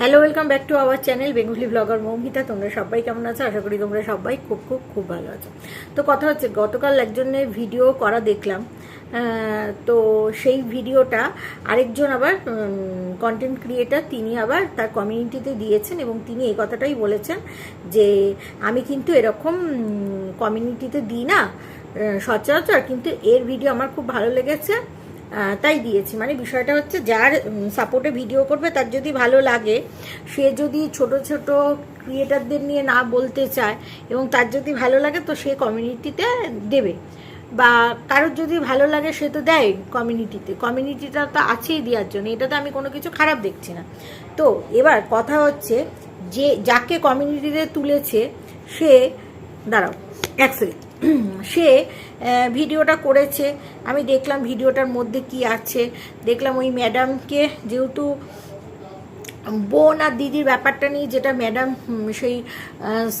Hello welcome back to our channel Bengali blogger Moumita তোমরা সবাই কেমন আছো? আশা করি তোমরা সবাই খুব খুব খুব ভালো আছো। তো কথা হচ্ছে, গতকাল একজনের ভিডিও করা দেখলাম। তো সেই ভিডিওটা আরেকজন আবার কন্টেন্ট ক্রিয়েটার তিনি আবার তার কমিউনিটিতে দিয়েছেন এবং তিনি এই কথাটাই বলেছেন যে, আমি কিন্তু এরকম কমিউনিটিতে দিই না সচরাচর কিন্তু এর ভিডিও আমার খুব ভালো লেগেছে। তাই দিয়েছি। মানে বিষয়টা হচ্ছে যার সাপোর্টে ভিডিও করবে, তার যদি ভালো লাগে, সে যদি ছোট ছোট ক্রিয়েটারদের নিয়ে না বলতে চায় এবং তার যদি ভালো লাগে, তো সে কমিউনিটিতে দেবে। বা কারোর যদি ভালো লাগে, সে তো দেয় কমিউনিটিতে কমিউনিটিটা তো আছেই দেওয়ার জন্য। এটাতে আমি কোনো কিছু খারাপ দেখছি না। তো এবার কথা হচ্ছে যে, যাকে কমিউনিটিতে তুলেছে, সে, দাঁড়াও, এক সেকেন্ড সে ভিডিওটা করেছে। আমি দেখলাম ভিডিওটার মধ্যে কি আছে। দেখলাম ওই ম্যাডামকে যেহেতু বোন আর দিদির ব্যাপারটা নিয়ে যেটা ম্যাডাম সেই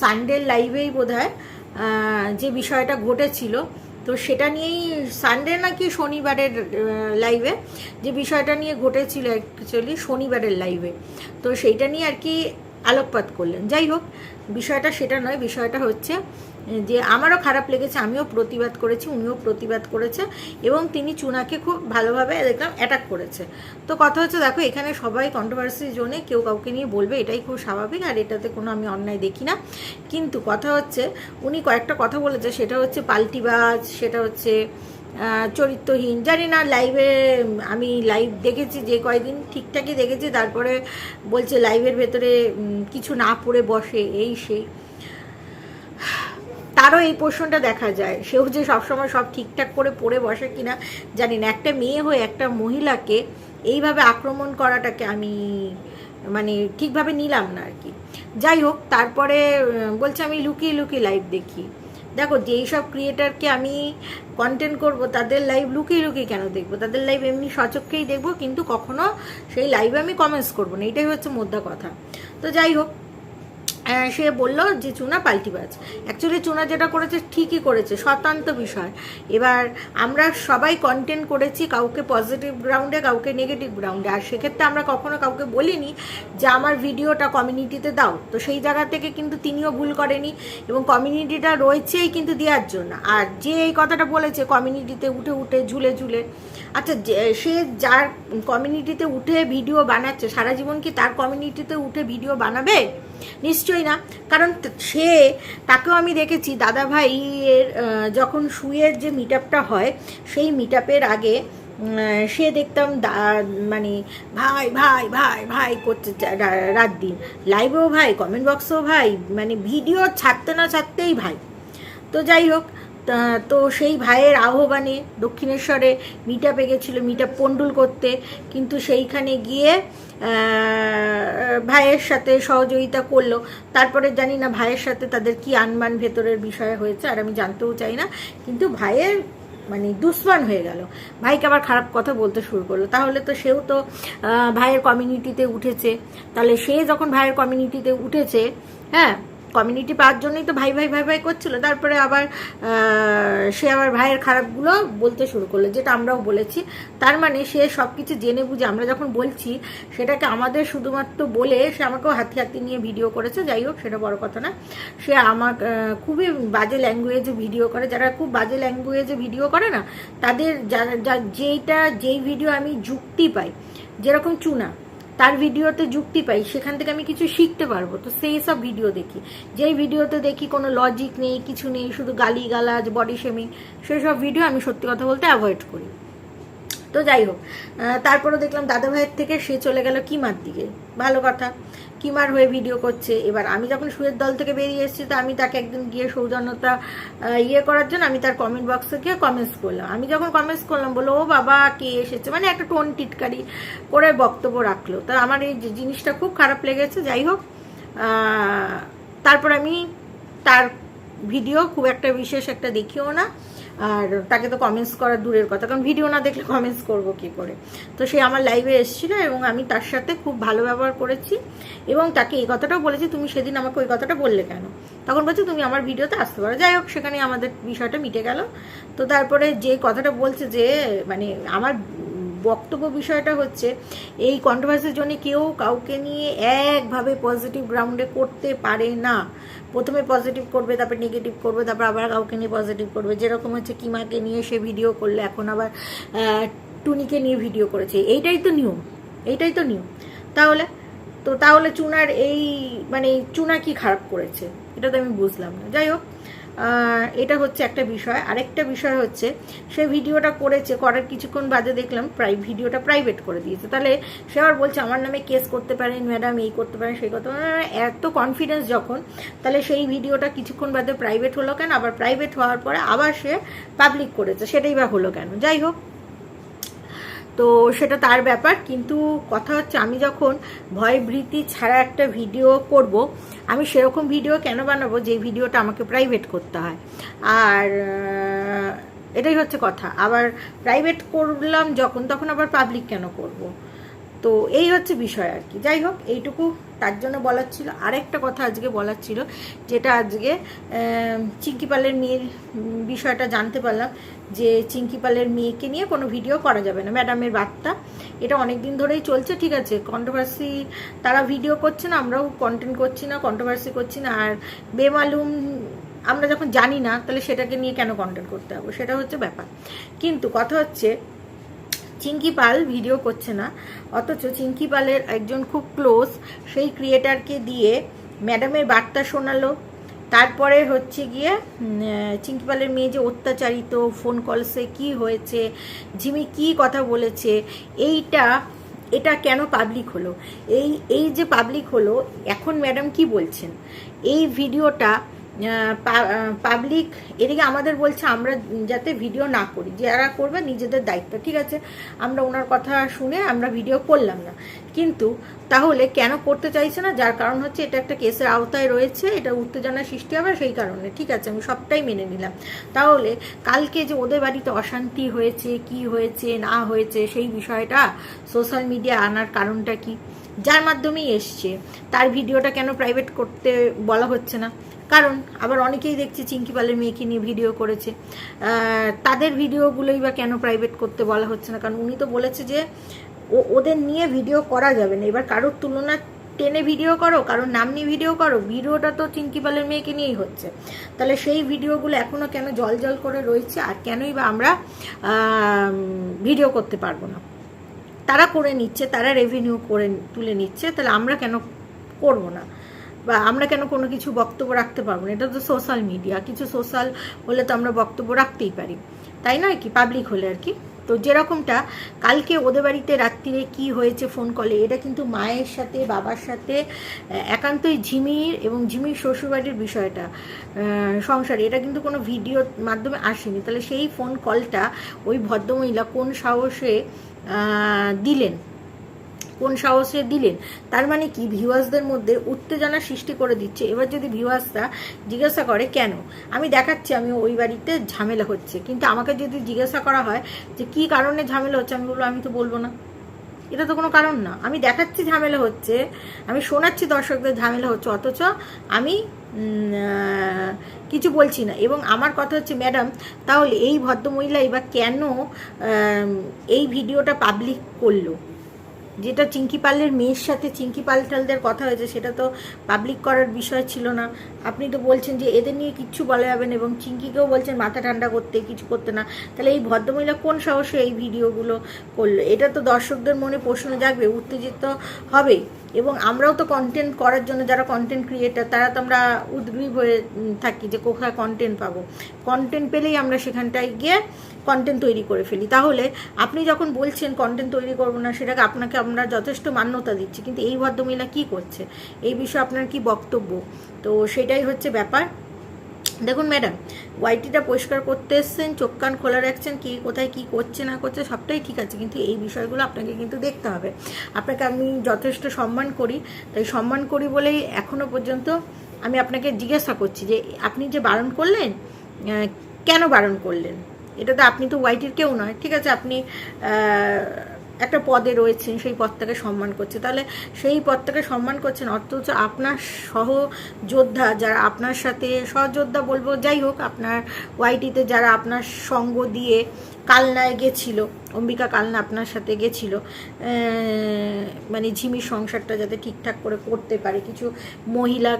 সানডের লাইভেই বোধ যে বিষয়টা ঘটেছিল, তো সেটা নিয়েই সানডে নাকি শনিবারের লাইভে যে বিষয়টা নিয়ে ঘটেছিল অ্যাকচুয়ালি শনিবারের লাইভে তো সেইটা নিয়ে আর কি আলোকপাত করলেন। যাই হোক, বিষয়টা সেটা নয়, বিষয়টা হচ্ছে যে আমারও খারাপ লেগেছে, আমিও প্রতিবাদ করেছি, উনিও প্রতিবাদ করেছে এবং তিনি চুনাকে খুব ভালোভাবে দেখলাম অ্যাটাক করেছে। তো কথা হচ্ছে, দেখো, এখানে সবাই কন্ট্রোভার্সি জোনে কেউ কাউকে নিয়ে বলবে, এটাই খুব স্বাভাবিক আর এটাতে কোনো আমি অন্যায় দেখি না। কিন্তু কথা হচ্ছে, উনি কয়েকটা কথা বলেছে, সেটা হচ্ছে পাল্টিবাজ, সেটা হচ্ছে চরিত্রহীন, জানি না লাইভে আমি লাইভ দেখেছি যে কয়দিন, ঠিকঠাকই দেখেছি, তারপরে বলছে লাইভের ভেতরে কিছু না পড়ে বসে, এই সেই। তারও এই পোর্শনটা দেখা যায়। সেও যে সবসময় সব ঠিকঠাক করে পড়ে বসে কিনা জানি না। একটা মেয়ে হয়ে একটা মহিলাকে এইভাবে আক্রমণ করাটাকে আমি মানে ঠিকভাবে নিলাম না আর কি যাই হোক, তারপরে বলছে আমি লুকিয়ে লুকিয়ে লাইভ দেখি। দেখো, যেই সব ক্রিয়েটারকে আমি কন্টেন্ট করব, তাদের লাইভ লুকিয়ে লুকিয়ে কেন দেখব? তাদের লাইভ এমনি সচক্ষেই দেখব, কিন্তু কখনো সেই লাইভে আমি কমেন্টস করব না। এটাই হচ্ছে মোদ্দা কথা। তো যাই হোক সে বলল যে চুনা পাল্টিবাজ অ্যাকচুয়ালি চুনা যেটা করেছে ঠিকই করেছে শতান্ত বিষয়। এবার আমরা সবাই কন্টেন্ট করেছি কাউকে পজিটিভ গ্রাউন্ডে কাউকে নেগেটিভ গ্রাউন্ডে আর সেক্ষেত্রে আমরা কখনো কাউকে বলিনি যে আমার ভিডিওটা কমিউনিটিতে দাও। তো সেই জায়গা থেকে কিন্তু তিনিও ভুল করেনি এবং কমিউনিটিটা রয়েছেই কিন্তু দেওয়ার জন্য। আর যে এই কথাটা বলেছে কমিউনিটিতে উঠে উঠে, ঝুলে ঝুলে আচ্ছা সে যার কমিউনিটিতে উঠে ভিডিও বানাচ্ছে, সারা জীবন কি তার কমিউনিটিতে উঠে ভিডিও বানাবে? নিশ্চয়ই না। কারণ সে, তাকেও আমি দেখেছি দাদা ভাইয়ের যখন শুয়ের যে মিট হয়, সেই মিট আগে সে দেখতাম মানে ভাই ভাই ভাই ভাই করতে রাত দিন। লাইভেও ভাই কমেন্ট বক্সেও ভাই মানে ভিডিও ছাড়তে না ছাড়তেই ভাই। তো যাই হোক তা- সেই ভাইয়ের আহ্বানে দক্ষিণেশ্বরে মিট আপে গেছিল মিট আপ পন্ডুল করতে। কিন্তু সেইখানে গিয়ে ভাইয়ের সাথে সহযোগিতা করল। তারপরে জানি না ভাইয়ের সাথে তাদের কি আনমান ভেতরের বিষয় হয়েছে, আর আমি জানতেও চাই না। কিন্তু ভাইয়ের মানে দুশ্মন হয়ে গেল। ভাইকে আবার খারাপ কথা বলতে শুরু করল। তাহলে তো সেও তো ভাইয়ের কমিউনিটিতে উঠেছে। তাহলে সে যখন ভাইয়ের কমিউনিটিতে উঠেছে হ্যাঁ কমিউনিটি পাওয়ার জন্যই তো ভাই ভাই ভাই ভাই করছিল। তারপরে আবার সে আবার ভাইয়ের খারাপগুলো বলতে শুরু করল, যেটা আমরাও বলেছি। তার মানে সে সব কিছু জেনে বুঝে আমরা যখন বলছি, সেটাকে আমাদের শুধুমাত্র বলে সে আমাকেও হাতি হাতি নিয়ে ভিডিও করেছে, যাই হোক, সেটা বড় কথা না। সে আমার খুবই বাজে ল্যাঙ্গুয়েজে ভিডিও করে। যারা খুব বাজে ল্যাঙ্গুয়েজে ভিডিও করে না, তাদের যা- যেইটা, যেই ভিডিও আমি যুক্তি পাই, যেরকম চুনা তার ভিডিওতে যুক্তি পাই, সেখান থেকে আমি কিছু শিখতে পারব। তো সেই সব ভিডিও দেখি। যেই ভিডিওতে দেখি কোনো লজিক নেই, কিছু নেই, শুধু গালি গালাজ বডি শেমিং সেসব ভিডিও আমি সত্যি কথা বলতে অ্যাভয়েড করি। তো যাই হোক তারপরে দেখলাম দাদা ভাইয়ের থেকে সে চলে গেল কিমার দিকে। ভালো কথা। কিমার হয়ে ভিডিও করছে। এবার আমি যখন সুয়ের দল থেকে বেরিয়ে এসেছি, তো আমি তাকে একদিন গিয়ে সৌজন্যতা ইয়ে করার জন্য আমি তার কমেন্ট বক্সে গিয়ে কমেন্টস করলাম। আমি যখন কমেন্টস করলাম বলো ও বাবা, কে এসেছে? মানে একটা টোন টিটকারি করে বক্তব্য রাখল। তা আমার এই জিনিসটা খুব খারাপ লেগেছে, যাই হোক তারপর আমি তার ভিডিও খুব একটা বিশেষ একটা দেখিও না। আর তাকে তো কমেন্টস করা দূরের কথা, কারণ ভিডিও না দেখলে কমেন্টস করব কি করে? তো সে আমার লাইভে এসেছিল এবং আমি তার সাথে খুব ভালো ব্যবহার করেছি এবং তাকে এই কথাটাও বলেছি, তুমি সেদিন আমাকে ওই কথাটা বললে কেন? তখন বলছে, তুমি আমার ভিডিওতে আসতে পারো। যাই হোক সেখানে আমাদের বিষয়টা মিটে গেল। তো তারপরে যে কথাটা বলছে যে মানে আমার বক্তব্য বিষয়টা হচ্ছে, এই কন্ট্রোভার্সির জন্য কেউ কাউকে নিয়ে একভাবে পজিটিভ গ্রাউন্ডে করতে পারে না। প্রথমে পজিটিভ করবে, তারপর নেগেটিভ করবে, তারপর আবার কাউকে নিয়ে পজিটিভ করবে। যেরকম হচ্ছে কিমাকে নিয়ে সে ভিডিও করলে, এখন আবার টুনিকে নিয়ে ভিডিও করেছে। এইটাই তো নিয়ম, এইটাই তো নিয়ম। তাহলে, তো তাহলে চুনার এই মানে চুনা কি খারাপ করেছে? এটা তো আমি বুঝলাম না। যাই হোক এটা হচ্ছে একটা বিষয়। আরেকটা বিষয় হচ্ছে, সে ভিডিওটা করেছে, করার কিছুক্ষণ বাদে দেখলাম প্রাই, ভিডিওটা প্রাইভেট করে দিয়েছে। তাহলে সে আবার বলছে, আমার নামে কেস করতে পারেন ম্যাডাম এই করতে পারেন, সেই করতে পারেন। এত কনফিডেন্স যখন, তাহলে সেই ভিডিওটা কিছুক্ষণ বাদে প্রাইভেট হলো কেন? আবার প্রাইভেট হওয়ার পরে আবার সে পাবলিক করেছে, সেটাই বা হলো কেন? যাই হোক তো সেটা তার ব্যাপার, কিন্তু কথা হচ্ছে আমি যখন ভয় ভীতি ছাড়া একটা ভিডিও করব, আমি সেরকম ভিডিও কেন বানাবো যে ভিডিওটা আমাকে প্রাইভেট করতে হয় আর এটাই হচ্ছে কথা আবার প্রাইভেট করলাম যখন, তখন আবার পাবলিক কেন করব। তো এই হচ্ছে বিষয় আর কি। যাই হোক, এইটুকু তার জন্য বলার ছিল। আরেকটা কথা আজকে বলার ছিল, যেটা আজকে চিঙ্কি পালের মেয়ের বিষয়টা জানতে পারলাম যে চিঙ্কি পালের মেয়েকে নিয়ে কোনো ভিডিও করা যাবে না। ম্যাডামের বার্তা, এটা অনেক দিন ধরেই চলছে, ঠিক আছে? কন্ট্রোভার্সি তারা ভিডিও করছে না, আমরাও কন্টেন্ট করছি না কন্ট্রোভার্সি করছি না। আর বেমালুম, আমরা যখন জানি না, তাহলে সেটাকে নিয়ে কেন কন্টেন্ট করতে হবে? সেটা হচ্ছে ব্যাপার। কিন্তু কথা হচ্ছে চিঙ্কি পাল ভিডিও করছে না। অথচ চিঙ্কি পালের একজন খুব ক্লোজ সেই ক্রিয়েটারকে দিয়ে ম্যাডামের বার্তা শোনালো। তারপরে হচ্ছে গিয়ে উম, আহ, চিঙ্কি পালের মেয়ে যে অত্যাচারিত ফোন কলসে কি হয়েছে ঝিমি কি কথা বলেছে এইটা এটা কেন পাবলিক হলো? এই এই যে পাবলিক হলো এখন ম্যাডাম কি বলছেন? এই ভিডিওটা পাবলিক এদিকে আমাদের বলছে আমরা যাতে ভিডিও না করি। যারা করবে নিজেদের দায়িত্ব, ঠিক আছে? আমরা ওনার কথা শুনে আমরা ভিডিও করলাম না। কিন্তু তাহলে কেন করতে চাইছে না? যার কারণ হচ্ছে এটা একটা কেসের আওতায় রয়েছে, এটা উত্তেজনা সৃষ্টি হবে সেই কারণে, ঠিক আছে? আমি সবটাই মেনে নিলাম। তাহলে কালকে যে ওদের বাড়িতে অশান্তি হয়েছে, কি হয়েছে, না হয়েছে, সেই বিষয়টা সোশ্যাল মিডিয়া আনার কারণটা কি? যার মাধ্যমেই এসছে। তার ভিডিওটা কেন প্রাইভেট করতে বলা হচ্ছে না? কারণ আবার অনেকেই দেখছি চিঙ্কি পালের মেয়েকে নিয়ে ভিডিও করেছে। তাদের ভিডিওগুলোই বা কেন প্রাইভেট করতে বলা হচ্ছে না? কারণ উনি তো বলেছে যে ও- ওদের নিয়ে ভিডিও করা যাবে না। এবার কারোর তুলনা টেনে ভিডিও করো, কারোর নাম নিয়ে ভিডিও করো ভিডিওটা তো চিঙ্কি পালের মেয়েকে নিয়েই হচ্ছে। তাহলে সেই ভিডিওগুলো এখনও কেন জল জল করে রয়েছে আর কেনই বা আমরা ভিডিও করতে পারব না? তারা করে নিচ্ছে, তারা রেভিনিউ করে তুলে নিচ্ছে, তাহলে আমরা কেন করব না? বা আমরা কেন কোনো কিছু বক্তব্য রাখতে পারব না? এটা তো সোশ্যাল মিডিয়া কিছু সোশ্যাল হলে তো আমরা বক্তব্য রাখতেই পারি। তাই নয় কি? পাবলিক হলে আর কি। তো যেরকমটা, কালকে ওদের বাড়িতে রাত্রিরে কি হয়েছে ফোন কলে এটা কিন্তু মায়ের সাথে, বাবার সাথে একান্তই ঝিমির এবং ঝিমির শ্বশুরবাড়ির বিষয়টা সংসারে। এটা কিন্তু কোনো ভিডিওর মাধ্যমে আসেনি। তাহলে সেই ফোন কলটা ওই ভদ্রমহিলা কোন সাহসে দিলেন? কোন সাহসে দিলেন? তার মানে কি? ভিউয়ার্সদের মধ্যে উত্তেজনা সৃষ্টি করে দিচ্ছে। এবার যদি ভিউয়ার্সরা জিজ্ঞাসা করে, কেন? আমি দেখাচ্ছি, আমি ওই বাড়িতে ঝামেলা হচ্ছে। কিন্তু আমাকে যদি জিজ্ঞাসা করা হয় যে, কি কারণে ঝামেলা হচ্ছে? আমি বলব, আমি তো বলব না। এটা তো কোনো কারণ না। আমি দেখাচ্ছি ঝামেলা হচ্ছে, আমি শোনাচ্ছি দর্শকদের ঝামেলা হচ্ছে, অথচ আমি কিছু বলছি না। এবং আমার কথা হচ্ছে, ম্যাডাম, তাহলে এই ভদ্রমহিলাই বা কেন এই ভিডিওটা পাবলিক করল? যেটা চিঙ্কি পালের মেয়ের সাথে চিঙ্কি পালটালদের কথা হয়েছে, সেটা তো পাবলিক করার বিষয় ছিল না। আপনি তো বলছেন যে এদের নিয়ে কিচ্ছু বলা যাবে না এবং চিঙ্কিকেও বলছেন মাথা ঠান্ডা করতে, কিছু করতে না। তাহলে এই ভদ্রমহিলা কোন সাহসে এই ভিডিওগুলো করল? এটা তো দর্শকদের মনে প্রশ্ন জাগবে, উত্তেজিত হবে। এবং আমরাও তো কন্টেন্ট করার জন্য যারা কন্টেন্ট ক্রিয়েটার তারা তো আমরা উদ্গ্রীব হয়ে থাকি যে কোথায় কন্টেন্ট পাবো। কন্টেন্ট পেলেই আমরা সেখানটায় গিয়ে কন্টেন্ট তৈরি করে ফেলি। তাহলে আপনি যখন বলছেন কন্টেন্ট তৈরি করব না, সেটাকে আপনাকে আমরা যথেষ্ট মান্যতা দিচ্ছি। কিন্তু এই ভদ্রমহিলা কি করছে? এই বিষয়ে আপনার কি বক্তব্য? তো সেটাই হচ্ছে ব্যাপার। দেখুন ম্যাডাম ওয়াইটিটা পরিষ্কার করতে এসছেন, চোখ কান খোলা রাখছেন, কি কোথায় কি করছে, না করছে, সবটাই ঠিক আছে, কিন্তু এই বিষয়গুলো আপনাকে কিন্তু দেখতে হবে। আপনাকে আমি যথেষ্ট সম্মান করি, তাই সম্মান করি বলেই এখনও পর্যন্ত আমি আপনাকে জিজ্ঞাসা করছি যে, আপনি যে বারণ করলেন কেন বারণ করলেন? এটা তো আপনি তো ওয়াইটির কেউ নয়, ঠিক আছে? আপনি একটা পদে রয়েছেন, সেই পদটাকে সম্মান করছে। তাহলে সেই পদটাকে সম্মান করছেন অথচ আপনার সহ যোদ্ধা যারা আপনার সাথে সহযোদ্ধা বলব, যাই হোক, আপনার ওয়াইটিতে যারা আপনার সঙ্গ দিয়ে কালনায় গেছিল, অম্বিকা কালনা আপনার সাথে গেছিল মানে ঝিমির সংসারটা যাতে ঠিকঠাক করে করতে পারে। কিছু মহিলা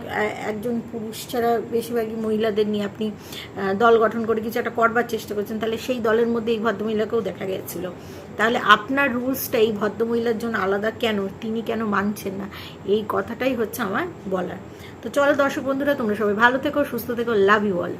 একজন পুরুষ ছাড়া বেশিরভাগই মহিলাদের নিয়ে আপনি দল গঠন করে কিছু একটা করবার চেষ্টা করছেন, তাহলে সেই দলের মধ্যে এই ভদ্রমহিলাকেও দেখা গেছিল। তাহলে আপনার রুলসটা এই ভদ্রমহিলার জন্য আলাদা কেন? তিনি কেন মানছেন না? এই কথাটাই হচ্ছে আমার বলার। তো চলো দর্শক বন্ধুরা, তোমরা সবাই ভালো থেকো, সুস্থ থেকো লাভ ইউ অল